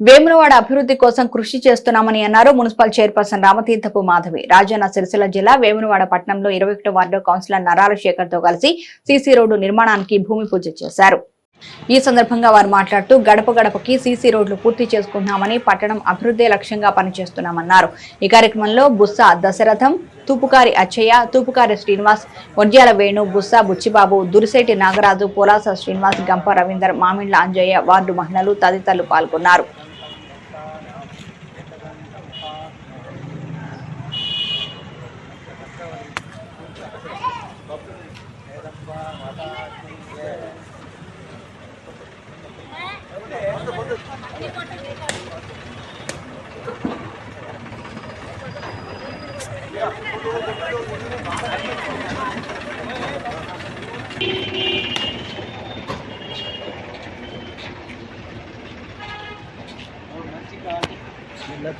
వేములవాడ అభివృద్ధి కోసం కృషి చేస్తున్నామని అన్నారు మున్సిపల్ చైర్పర్సన్ రామతీర్థపు మాధవి. రాజన్న సిరిసిల్ల జిల్లా వేములవాడ పట్టణంలో ఇరవై ఒకటో వార్డు కౌన్సిలర్ నరాల శేఖర్తో కలిసి సీసీ రోడ్డు నిర్మాణానికి భూమి పూజ చేశారు. ఈ సందర్భంగా వారు మాట్లాడుతూ గడప గడపకి సీసీ రోడ్లు పూర్తి చేసుకుంటున్నామని పట్టణం అభివృద్ధి లక్ష్యంగా పనిచేస్తున్నామన్నారు. ఈ కార్యక్రమంలో బుస్స దశరథం తూపుకారి అచ్చయ్య తూపుకారి శ్రీనివాస్ వడ్యాల వేణు బుస్స బుచ్చిబాబు దురిశెట్టి నాగరాజు పోలాస శ్రీనివాస్ గంప రవీందర్ మామిండ్ల అంజయ్య వార్డు మహిళలు తదితరులు పాల్గొన్నారు.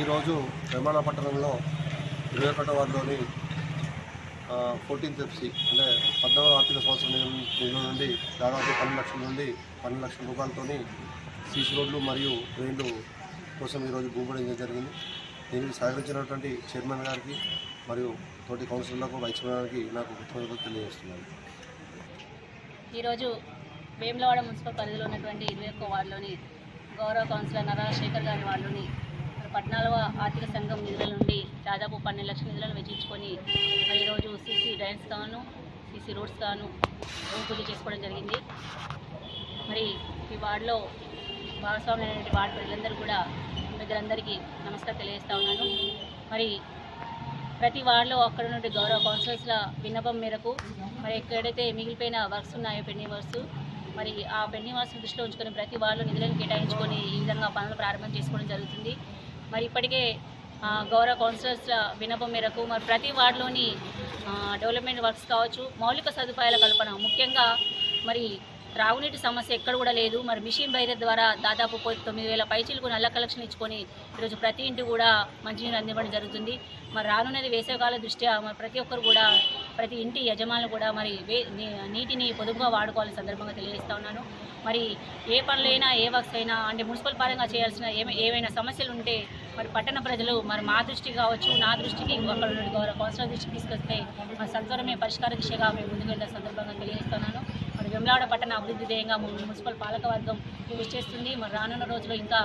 ఈరోజు నిర్మాణ పట్టణంలో ఇరవై ఒకటో వార్డులోని ఫోర్టీన్త్ ఎఫ్సి అంటే పద్నాలుగు ఆర్థిక సంవత్సరం నిధుల నుండి దాదాపు పన్నెండు లక్షల నుండి పన్నెండు లక్షల రూపాయలతోని సీసీ రోడ్లు మరియు డ్రైన్లు కోసం ఈరోజు భూపడించడం జరిగింది. దీనికి సహకరించినటువంటి చైర్మన్ గారికి మరియు తోటి కౌన్సిలర్లకు వైస్ గారికి నాకు కృతజ్ఞతలు తెలియజేస్తున్నాను. ఈరోజు వేములవాడ మున్సిపల్ పరిధిలో ఉన్నటువంటి ఇరవై ఒక్క వార్డులోని గౌరవ కౌన్సిలర్ నరా శేఖర్ గారి వార్డులోని ఆర్థిక సంఘం నిధుల నుండి దాదాపు పన్నెండు లక్షల నిధులను వెచ్చించుకొని మరి ఈరోజు సీసీ డ్రైన్స్ కాను సీసీ రోడ్స్ కాను పూజ చేసుకోవడం జరిగింది. మరి ఈ వార్డులో భాగస్వామ్యమైనటువంటి వార్డు ప్రజలందరూ కూడా ప్రజలందరికీ నమస్కారం తెలియజేస్తా ఉన్నాను. మరి ప్రతి వార్డులో అక్కడ నుండి గౌరవ కౌన్సిలర్స్ల విన్నపం మేరకు మరి ఎక్కడైతే మిగిలిపోయిన వర్క్స్ ఉన్నాయో పెండింగ్ వర్క్స్ మరి ఆ పెండింగ్ వర్క్స్ దృష్టిలో ఉంచుకొని ప్రతి వార్డులో నిధులను కేటాయించుకొని ఈ విధంగా పనులు ప్రారంభం చేసుకోవడం జరుగుతుంది. మరి ఇప్పటికే గౌరవ కౌన్సిలర్స్ వినపం మేరకు మరి ప్రతి వార్డులోని డెవలప్మెంట్ వర్క్స్ కావచ్చు మౌలిక సదుపాయాల కల్పన ముఖ్యంగా మరి త్రాగునీటి సమస్య ఎక్కడ కూడా లేదు. మరి మిషన్ బైరర్ ద్వారా దాదాపు తొమ్మిది వేల పైచీలకు నల్ల కలెక్షన్ ఇచ్చుకొని ఈరోజు ప్రతి ఇంటి కూడా మంచినీరు అందివ్వడం జరుగుతుంది. మరి రానున్నది వేసవికాల దృష్ట్యా మరి ప్రతి ఒక్కరు కూడా ప్రతి ఇంటి యజమానులు కూడా మరి వే నీ- నీటిని పొదుపుగా వాడుకోవాలని సందర్భంగా తెలియజేస్తా ఉన్నాను. మరి ఏ పనులైనా ఏ వర్క్స్ అయినా అంటే మున్సిపల్ పరంగా చేయాల్సిన ఏమ ఏవైనా సమస్యలు ఉంటే మరి పట్టణ ప్రజలు మరి మా దృష్టికి కావచ్చు నా దృష్టికి అక్కడ గౌరవ కౌన్సిలర్ దృష్టికి తీసుకొస్తే మరి సత్వరమే పరిష్కార దిశగా మేము ముందుకు వెళ్ళే సందర్భంగా తెలియజేస్తున్నాను వెమ్లాడ పట్టణ అభివృద్ధి ధ్యేయంగా మున్సిపల్ పాలకవర్గం కృషి చేస్తుంది. మరి రానున్న రోజుల్లో ఇంకా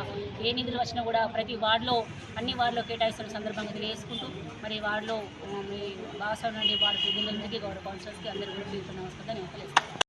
ఏ నిధులు వచ్చినా కూడా ప్రతి వార్డులో అన్ని వార్డులో కేటాయిస్తున్న సందర్భంగా తెలియజేసుకుంటూ మరి వార్డులో మీ భాగస్వామ్యం నుండి వార్డు ప్రతినిధులందరికీ గౌరవ కౌన్సిలర్స్కి అందరికీ కూడా నమస్కారం తెలియజేస్తాను.